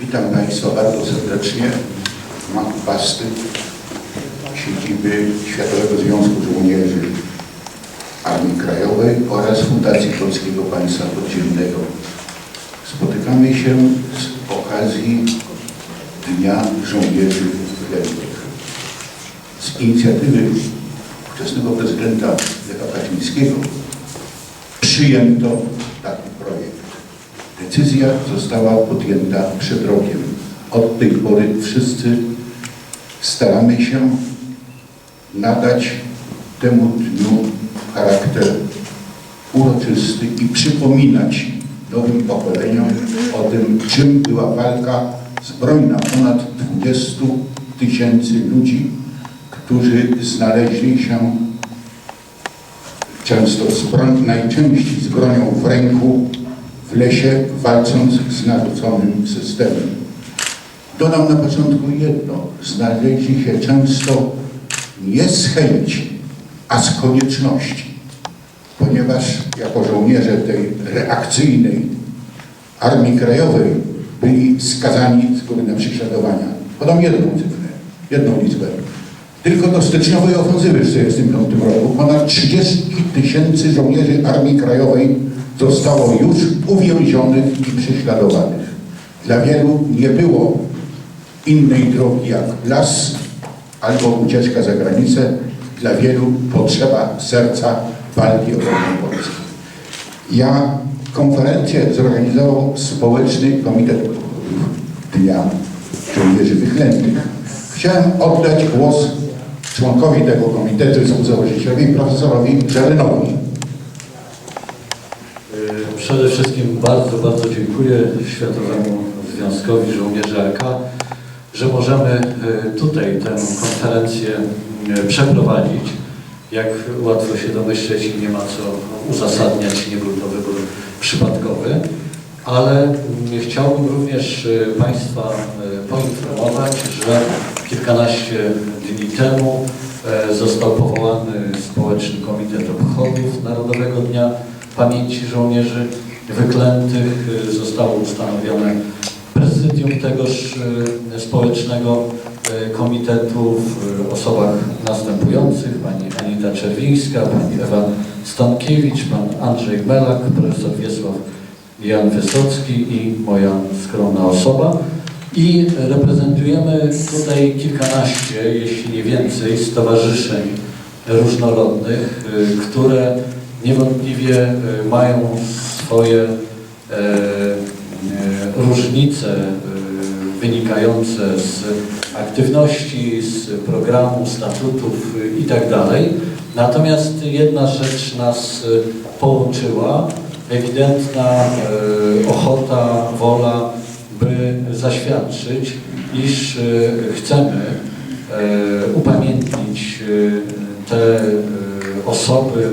Witam Państwa bardzo serdecznie. Mam pasty siedziby Światowego Związku Żołnierzy Armii Krajowej oraz Fundacji Polskiego Państwa Podziemnego. Spotykamy się z okazji Dnia Żołnierzy Wyklętych. Z inicjatywy ówczesnego prezydenta Lecha Kaczyńskiego przyjęto taki projekt. Decyzja została podjęta przed rokiem. Od tej pory wszyscy staramy się nadać temu dniu charakter uroczysty i przypominać nowym pokoleniom o tym, czym była walka zbrojna ponad 20 tysięcy ludzi, którzy znaleźli się często z broń, najczęściej z bronią w ręku w lesie, walcząc z narzuconym systemem. Dodam na początku jedno. Znaleźli się często nie z chęci, a z konieczności, ponieważ jako żołnierze tej reakcyjnej Armii Krajowej byli skazani z góry na prześladowania. Podam jedną cyfrę, jedną liczbę. Tylko do styczniowej ofensywy w 1945 roku ponad 30 tysięcy żołnierzy Armii Krajowej zostało już uwięzionych i prześladowanych. Dla wielu nie było innej drogi jak las albo ucieczka za granicę. Dla wielu potrzeba serca walki o wolną Polskę. Ja konferencję zorganizował Społeczny Komitet Dnia Żołnierzy Wyklętych. Chciałem oddać głos członkowi tego komitetu, współzałożycielowi, profesorowi Żarynowi. Przede wszystkim bardzo, bardzo dziękuję Światowemu Związkowi Żołnierzy AK, że możemy y, tutaj tę konferencję y, przeprowadzić. Jak łatwo się domyśleć nie ma co uzasadniać, nie był to wybór przypadkowy, ale mm, chciałbym również y, Państwa poinformować, że kilkanaście dni temu e, został powołany Społeczny Komitet Obchodów Narodowego Dnia Pamięci Żołnierzy Wyklętych. Y, Zostało ustanowione prezydium tegoż y, społecznego y, komitetu w osobach następujących. Pani Anita Czerwińska, pani Ewa Stankiewicz, pan Andrzej Melak, profesor Wiesław Jan Wysocki i moja skromna osoba. I reprezentujemy tutaj kilkanaście, jeśli nie więcej, stowarzyszeń różnorodnych, które niewątpliwie y, mają swoje e, e, różnice wynikające z aktywności, z programu, statutów itd. Natomiast jedna rzecz nas połączyła, ewidentna ochota, wola, by zaświadczyć, iż chcemy upamiętnić te osoby,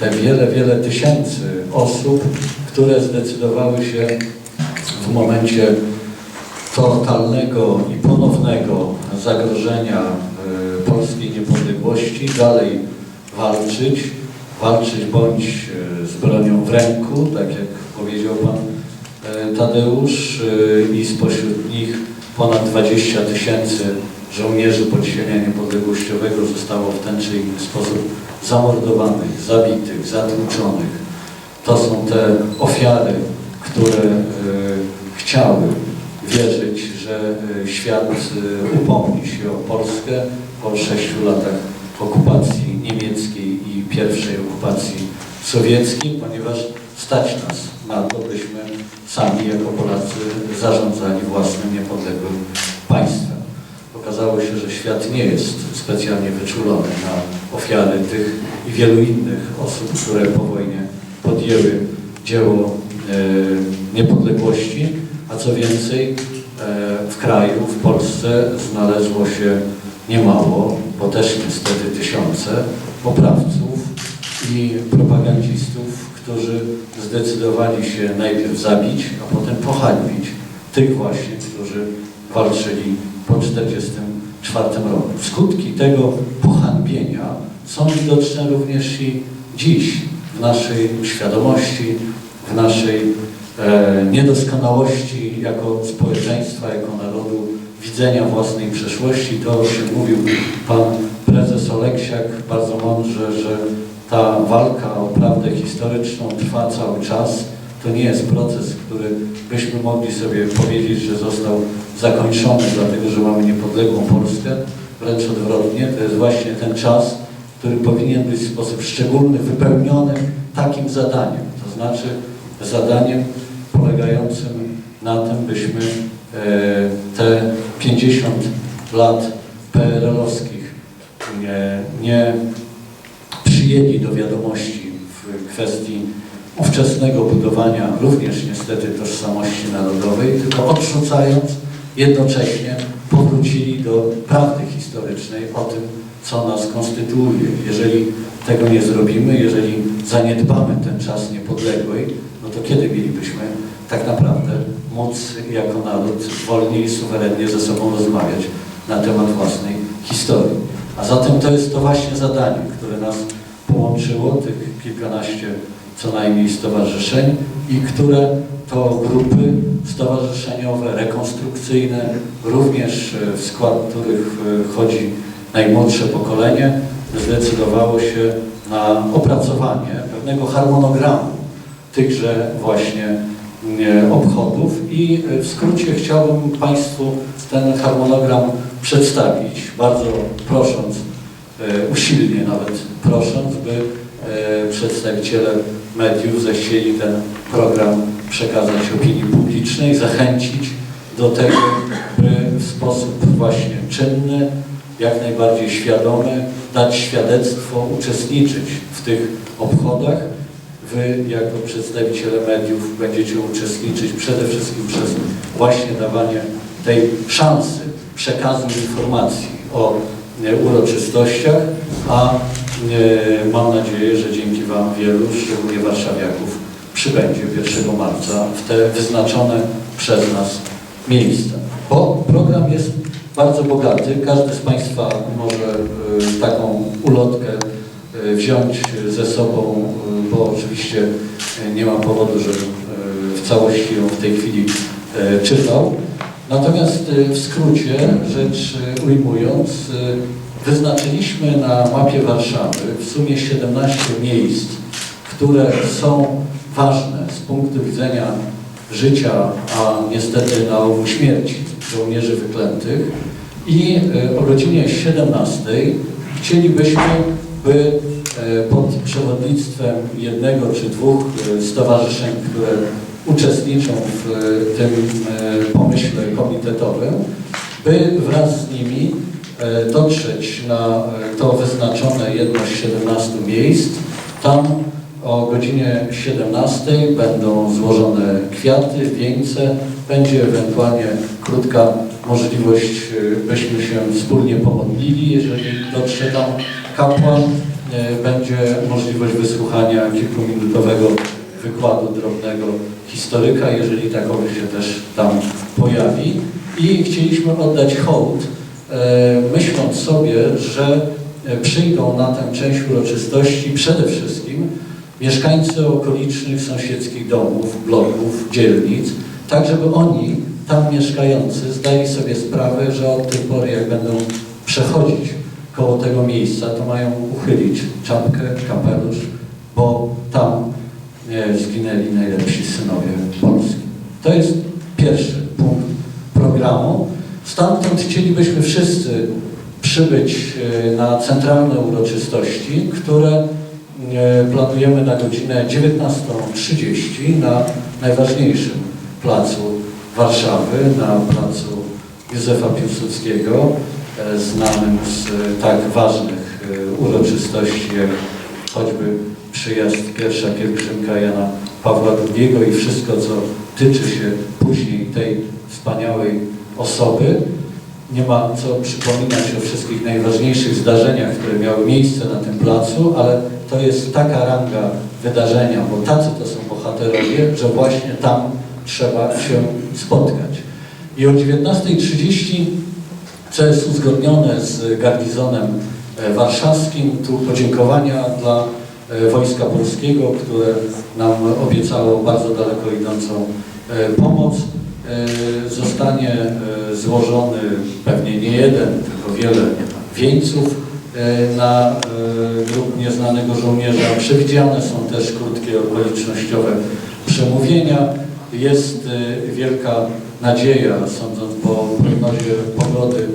te wiele, wiele tysięcy osób, które zdecydowały się w momencie totalnego i ponownego zagrożenia y, polskiej niepodległości dalej walczyć, walczyć bądź y, z bronią w ręku, tak jak powiedział Pan y, Tadeusz, i spośród nich ponad 20 tysięcy żołnierzy podziemia niepodległościowego zostało w ten czy inny sposób zamordowanych, zabitych, zatłuczonych. To są te ofiary, które y, chciały wierzyć, że y, świat y, upomni się o Polskę po sześciu latach okupacji niemieckiej i pierwszej okupacji sowieckiej, ponieważ stać nas na to, byśmy sami jako Polacy zarządzali własnym niepodległym państwem. Okazało się, że świat nie jest specjalnie wyczulony na ofiary tych i wielu innych osób, które po wojnie podjęły dzieło e, niepodległości, a co więcej, e, w kraju, w Polsce znalazło się niemało, bo też niestety tysiące oprawców i propagandzistów, którzy zdecydowali się najpierw zabić, a potem pohańbić tych właśnie, którzy walczyli po 1944 roku. Skutki tego pohańbienia są widoczne również i dziś w naszej świadomości, w naszej e, niedoskonałości jako społeczeństwa, jako narodu widzenia własnej przeszłości. To o czym mówił pan prezes Oleksiak bardzo mądrze, że ta walka o prawdę historyczną trwa cały czas. To nie jest proces, który byśmy mogli sobie powiedzieć, że został zakończony, dlatego że mamy niepodległą Polskę. Wręcz odwrotnie, to jest właśnie ten czas, który powinien być w sposób szczególny wypełniony takim zadaniem. To znaczy zadaniem polegającym na tym, byśmy e, te 50 lat PRL-owskich nie, nie przyjęli do wiadomości w kwestii ówczesnego budowania również niestety tożsamości narodowej, tylko odrzucając jednocześnie powrócili do prawdy historycznej o tym, co nas konstytuuje. Jeżeli tego nie zrobimy, jeżeli zaniedbamy ten czas niepodległej, no to kiedy mielibyśmy tak naprawdę móc jako naród wolniej i suwerennie ze sobą rozmawiać na temat własnej historii. A zatem to jest to właśnie zadanie, które nas połączyło, tych kilkanaście co najmniej stowarzyszeń i które to grupy stowarzyszeniowe, rekonstrukcyjne, również e, w skład których e, wchodzi najmłodsze pokolenie, zdecydowało się na opracowanie pewnego harmonogramu tychże właśnie e, obchodów. I w skrócie chciałbym Państwu ten harmonogram przedstawić, bardzo prosząc, usilnie nawet prosząc, by e, przedstawiciele mediów zechcieli ten program przekazać opinii publicznej, zachęcić do tego, by w sposób właśnie czynny, jak najbardziej świadomy dać świadectwo, uczestniczyć w tych obchodach. Wy jako przedstawiciele mediów będziecie uczestniczyć przede wszystkim przez właśnie dawanie tej szansy przekazu informacji o e, uroczystościach, a mam nadzieję, że dzięki Wam wielu, szczególnie warszawiaków, przybędzie 1 marca w te wyznaczone przez nas miejsca. Bo program jest bardzo bogaty. Każdy z Państwa może e, taką ulotkę e, wziąć ze sobą, e, bo oczywiście e, nie mam powodu, żebym e, w całości ją w tej chwili e, czytał. Natomiast e, w skrócie rzecz e, ujmując, e, wyznaczyliśmy na mapie Warszawy w sumie 17 miejsc, które są ważne z punktu widzenia życia, a niestety na ogół śmierci żołnierzy wyklętych. I e, o godzinie 17 chcielibyśmy, by e, pod przewodnictwem jednego czy dwóch e, stowarzyszeń, które uczestniczą w tym pomyśle komitetowym, by wraz z nimi dotrzeć na e, to wyznaczone jedno z 17 miejsc. Tam o godzinie 17 będą złożone kwiaty, wieńce, będzie ewentualnie krótka możliwość, e, byśmy się wspólnie pomodlili, jeżeli dotrze tam kapłan. E, Będzie możliwość wysłuchania kilkuminutowego wykładu drobnego historyka, jeżeli takowy się też tam pojawi. I chcieliśmy oddać hołd, e, myśląc sobie, że e, przyjdą na tę część uroczystości przede wszystkim mieszkańcy okolicznych sąsiedzkich domów, bloków, dzielnic, tak żeby oni, tam mieszkający, zdali sobie sprawę, że od tej pory jak będą przechodzić koło tego miejsca, to mają uchylić czapkę, kapelusz, bo tam e, zginęli najlepsi synowie Polski. To jest pierwszy punkt programu. Stamtąd chcielibyśmy wszyscy przybyć e, na centralne uroczystości, które e, planujemy na godzinę 19.30 na najważniejszym placu Warszawy, na placu Józefa Piłsudskiego, e, znanym z tak ważnych uroczystości jak choćby przyjazd pierwsza pielgrzymka Jana Pawła II i wszystko, co tyczy się później tej wspaniałej osoby. Nie ma co przypominać o wszystkich najważniejszych zdarzeniach, które miały miejsce na tym placu, ale to jest taka ranga wydarzenia, bo tacy to są bohaterowie, że właśnie tam trzeba się spotkać. I o 19.30, co jest uzgodnione z garnizonem e, warszawskim, tu podziękowania dla e, Wojska Polskiego, które nam obiecało bardzo daleko idącą e, pomoc. E, zostanie e, złożony pewnie nie jeden, tylko wiele wieńców e, na grób nieznanego żołnierza. Przewidziane są też krótkie okolicznościowe przemówienia. Jest wielka nadzieja, sądząc po prognozie pogody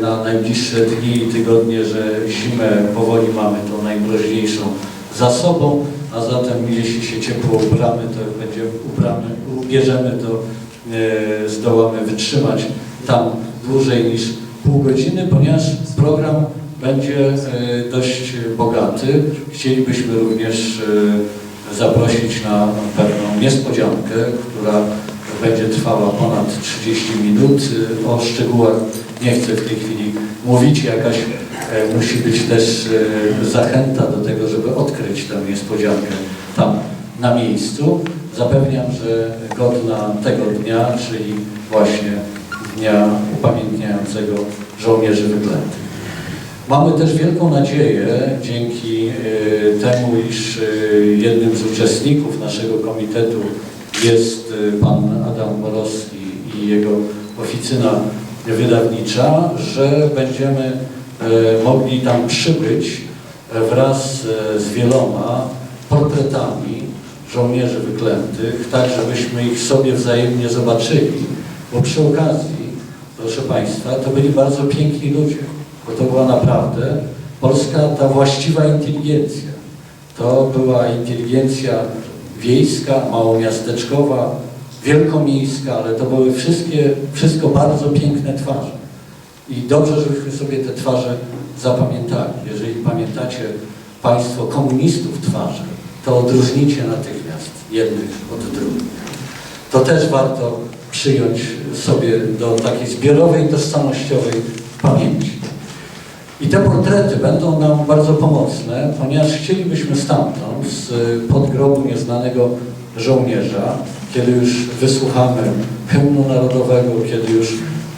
na najbliższe dni i tygodnie, że zimę powoli mamy tą najmroźniejszą za sobą, a zatem jeśli się ciepło ubramy, to będzie ubramy, ubierzemy, to zdołamy wytrzymać tam dłużej niż pół godziny, ponieważ program będzie e, dość bogaty. Chcielibyśmy również e, zaprosić na pewną niespodziankę, która będzie trwała ponad 30 minut. E, O szczegółach nie chcę w tej chwili mówić. Jakaś e, musi być też e, zachęta do tego, żeby odkryć tę niespodziankę tam na miejscu. Zapewniam, że godna tego dnia, czyli właśnie dnia upamiętniającego żołnierzy wyklętych. Mamy też wielką nadzieję dzięki e, temu, iż e, jednym z uczestników naszego komitetu jest e, pan Adam Borowski i jego oficyna wydawnicza, że będziemy mogli tam przybyć wraz z wieloma portretami żołnierzy wyklętych, tak żebyśmy ich sobie wzajemnie zobaczyli, bo przy okazji, proszę Państwa, to byli bardzo piękni ludzie, bo to była naprawdę polska ta właściwa inteligencja. To była inteligencja wiejska, małomiasteczkowa, wielkomiejska, ale to były wszystkie, wszystko bardzo piękne twarze. I dobrze, żebyśmy sobie te twarze zapamiętali. Jeżeli pamiętacie Państwo komunistów twarze, to odróżnicie natychmiast jednych od drugich. To też warto przyjąć sobie do takiej zbiorowej, tożsamościowej pamięci. I te portrety będą nam bardzo pomocne, ponieważ chcielibyśmy stamtąd, z podgrobu nieznanego żołnierza, kiedy już wysłuchamy hymnu narodowego, kiedy już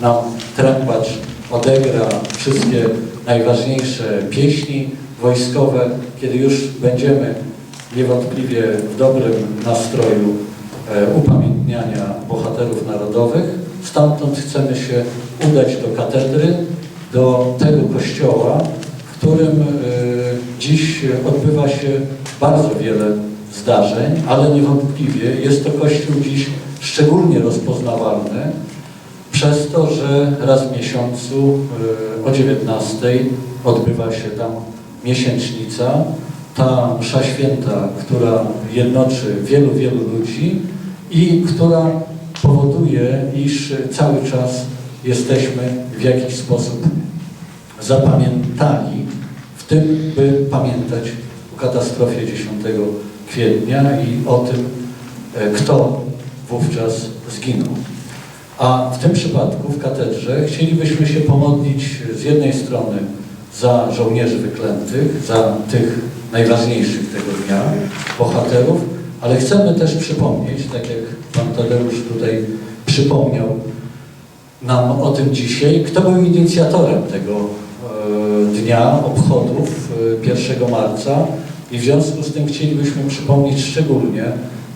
nam trębacz odegra wszystkie najważniejsze pieśni wojskowe, kiedy już będziemy niewątpliwie w dobrym nastroju e, upamiętniania bohaterów narodowych, stamtąd chcemy się udać do katedry, do tego kościoła, w którym e, dziś odbywa się bardzo wiele zdarzeń, ale niewątpliwie jest to kościół dziś szczególnie rozpoznawalny przez to, że raz w miesiącu e, o 19 odbywa się tam miesięcznica, ta msza święta, która jednoczy wielu, wielu ludzi i która powoduje, iż cały czas jesteśmy w jakiś sposób zapamiętani w tym, by pamiętać o katastrofie 10 kwietnia i o tym, e, kto wówczas zginął. A w tym przypadku, w katedrze, chcielibyśmy się pomodlić z jednej strony za żołnierzy wyklętych, za tych najważniejszych tego dnia, bohaterów, ale chcemy też przypomnieć, tak jak Pan Tadeusz tutaj przypomniał nam o tym dzisiaj, kto był inicjatorem tego e, dnia obchodów e, 1 marca i w związku z tym chcielibyśmy przypomnieć szczególnie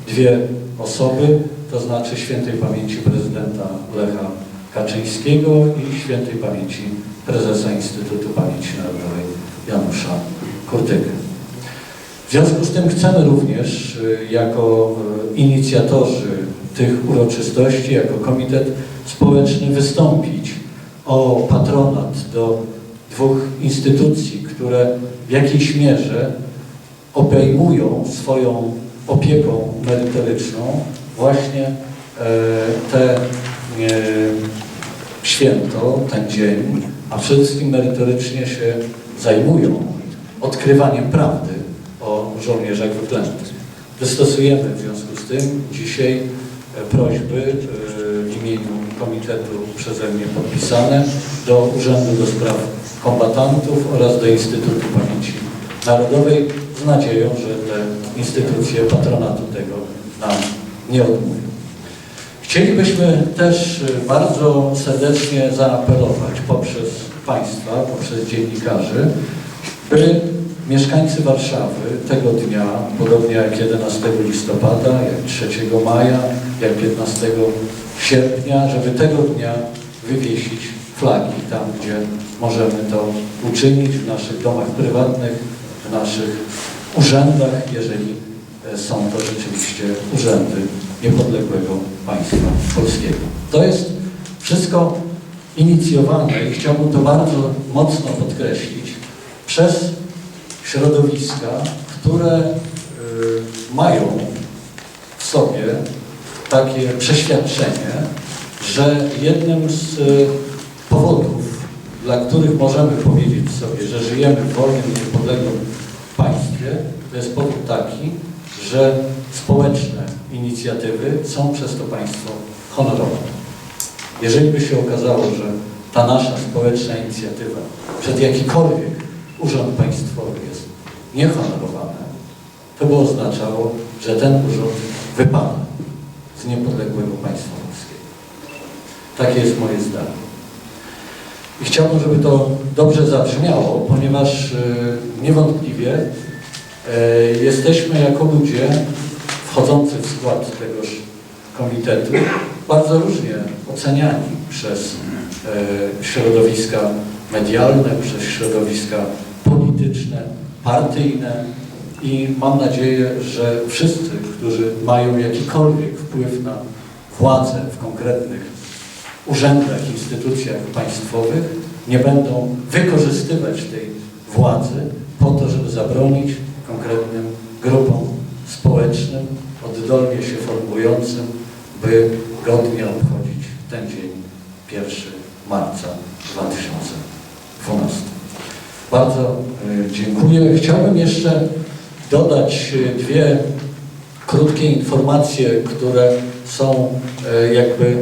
dwie osoby, to znaczy świętej pamięci prezydenta Lecha Kaczyńskiego i świętej pamięci prezesa Instytutu Pamięci Narodowej Janusza Kurtyka. W związku z tym chcemy również y, jako y, inicjatorzy tych uroczystości, jako komitet społeczny wystąpić o patronat do dwóch instytucji, które w jakiejś mierze obejmują swoją opieką merytoryczną właśnie e, te e, święto, ten dzień, a przede wszystkim merytorycznie się zajmują odkrywaniem prawdy o żołnierzach wyklętych. Wystosujemy w związku z tym dzisiaj e, prośby e, w imieniu komitetu przeze mnie podpisane do Urzędu do Spraw Kombatantów oraz do Instytutu Pamięci Narodowej z nadzieją, że te instytucje patronatu tego nam nie odmówią. Chcielibyśmy też y, bardzo serdecznie zaapelować poprzez Państwa, poprzez dziennikarzy, by mieszkańcy Warszawy tego dnia, podobnie jak 11 listopada, jak 3 maja, jak 15 sierpnia, żeby tego dnia wywiesić flagi tam, gdzie możemy to uczynić, w naszych domach prywatnych, w naszych urzędach, jeżeli e, są to rzeczywiście urzędy niepodległego państwa polskiego. To jest wszystko inicjowane i chciałbym to bardzo mocno podkreślić przez środowiska, które y, mają w sobie takie przeświadczenie, że jednym z y, powodów, dla których możemy powiedzieć sobie, że żyjemy w wolnym niepodległym państwie, to jest powód taki, że społeczne inicjatywy są przez to państwo honorowane. Jeżeli by się okazało, że ta nasza społeczna inicjatywa przed jakikolwiek urząd państwowy jest niehonorowana, to by oznaczało, że ten urząd wypada z niepodległego państwa polskiego. Takie jest moje zdanie. I chciałbym, żeby to dobrze zabrzmiało, ponieważ y, niewątpliwie y, jesteśmy jako ludzie wchodzący w skład tegoż komitetu bardzo różnie oceniani przez e, środowiska medialne, przez środowiska polityczne, partyjne i mam nadzieję, że wszyscy, którzy mają jakikolwiek wpływ na władzę w konkretnych urzędach, instytucjach państwowych, nie będą wykorzystywać tej władzy po to, żeby zabronić konkretnym grupom społecznym, oddolnie się formującym, by godnie obchodzić ten dzień 1 marca 2012. Bardzo e, dziękuję. Chciałbym jeszcze dodać e, dwie krótkie informacje, które są e, jakby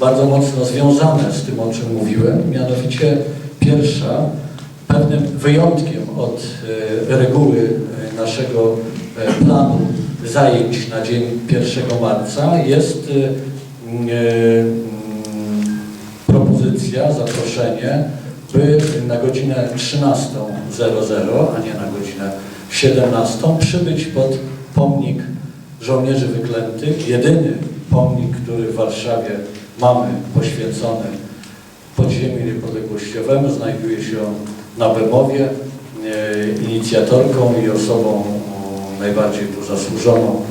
bardzo mocno związane z tym, o czym mówiłem. Mianowicie pierwsza, pewnym wyjątkiem od reguły naszego planu zajęć na dzień 1 marca jest propozycja, zaproszenie, by na godzinę 13.00, a nie na godzinę 17.00 przybyć pod pomnik żołnierzy wyklętych, jedyny pomnik, który w Warszawie mamy poświęcony podziemiu niepodległościowemu, znajduje się on na Bemowie. E, Inicjatorką i osobą najbardziej tu zasłużoną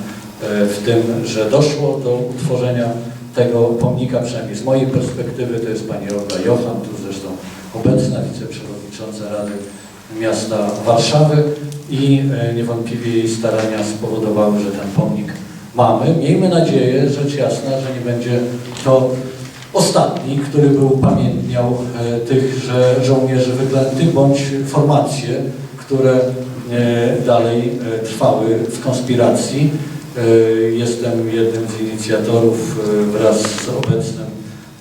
e, w tym, że doszło do utworzenia tego pomnika, przynajmniej z mojej perspektywy, to jest pani Olga zresztą obecna wiceprzewodnicząca Rady Miasta Warszawy i e, niewątpliwie jej starania spowodowały, że ten pomnik mamy. Miejmy nadzieję, rzecz jasna, że nie będzie to ostatni, który by upamiętniał e, tych że żołnierzy wyklętych, bądź formacje, które e, dalej trwały w konspiracji. Jestem jednym z inicjatorów wraz z obecnym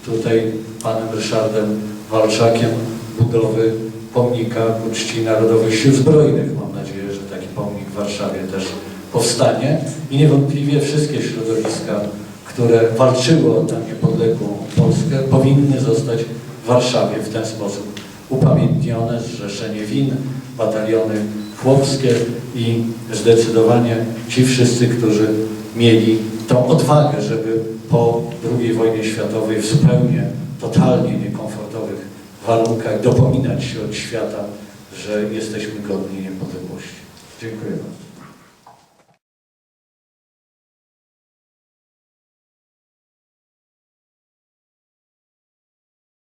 tutaj panem Ryszardem Walczakiem budowy pomnika ku czci Narodowych Sił Zbrojnych. Mam nadzieję, że taki pomnik w Warszawie też powstanie i niewątpliwie wszystkie środowiska, które walczyły o tę niepodległą Polskę, powinny zostać w Warszawie w ten sposób upamiętnione, zrzeszenie win, bataliony chłopskie i zdecydowanie ci wszyscy, którzy mieli tą odwagę, żeby po II wojnie światowej w zupełnie, totalnie niekomfortowych warunkach dopominać się od świata, że jesteśmy godni niepodległości. Dziękuję bardzo.